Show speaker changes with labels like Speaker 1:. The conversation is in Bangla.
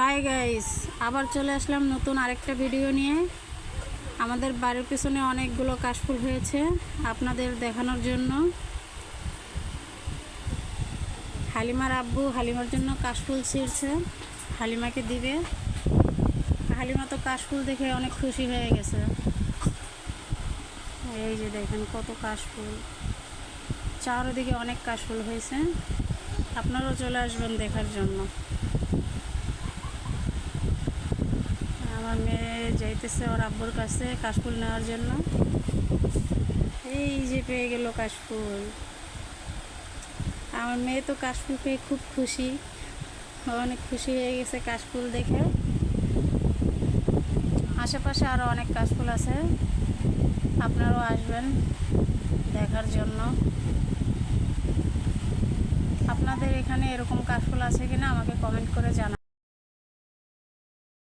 Speaker 1: হাই গাইস আবার চলে আসলাম নতুন আরেকটা ভিডিও নিয়ে। আমাদের বাড়ির পিছনে অনেকগুলো কাশফুল হয়েছে, আপনাদের দেখানোর জন্য। হালিমার আব্বু হালিমার জন্য কাশফুল ছিঁড়ছে, হালিমাকে দিবে। হালিমা তো কাশফুল দেখে অনেক খুশি হয়ে গেছে। এই যে দেখেন কত কাশফুল। চারদিকে অনেক কাশফুল হয়েছে। আপনারাও চলে আসবেন দেখার জন্য। আমার মেয়ে যাইতেছে ওর আব্বুর কাছে কাশফুল নেওয়ার জন্য। এই যে পেয়ে গেল কাশফুল। আমার মেয়ে তো কাশফুল পেয়ে খুব খুশি। অনেক খুশি হয়ে গেছে কাশফুল দেখে। আশেপাশে আরও অনেক কাশফুল আছে। আপনারাও আসবেন দেখার জন্য। আপনাদের এখানে এরকম কাশফুল আছে কিনা আমাকে কমেন্ট করে জানাবেন।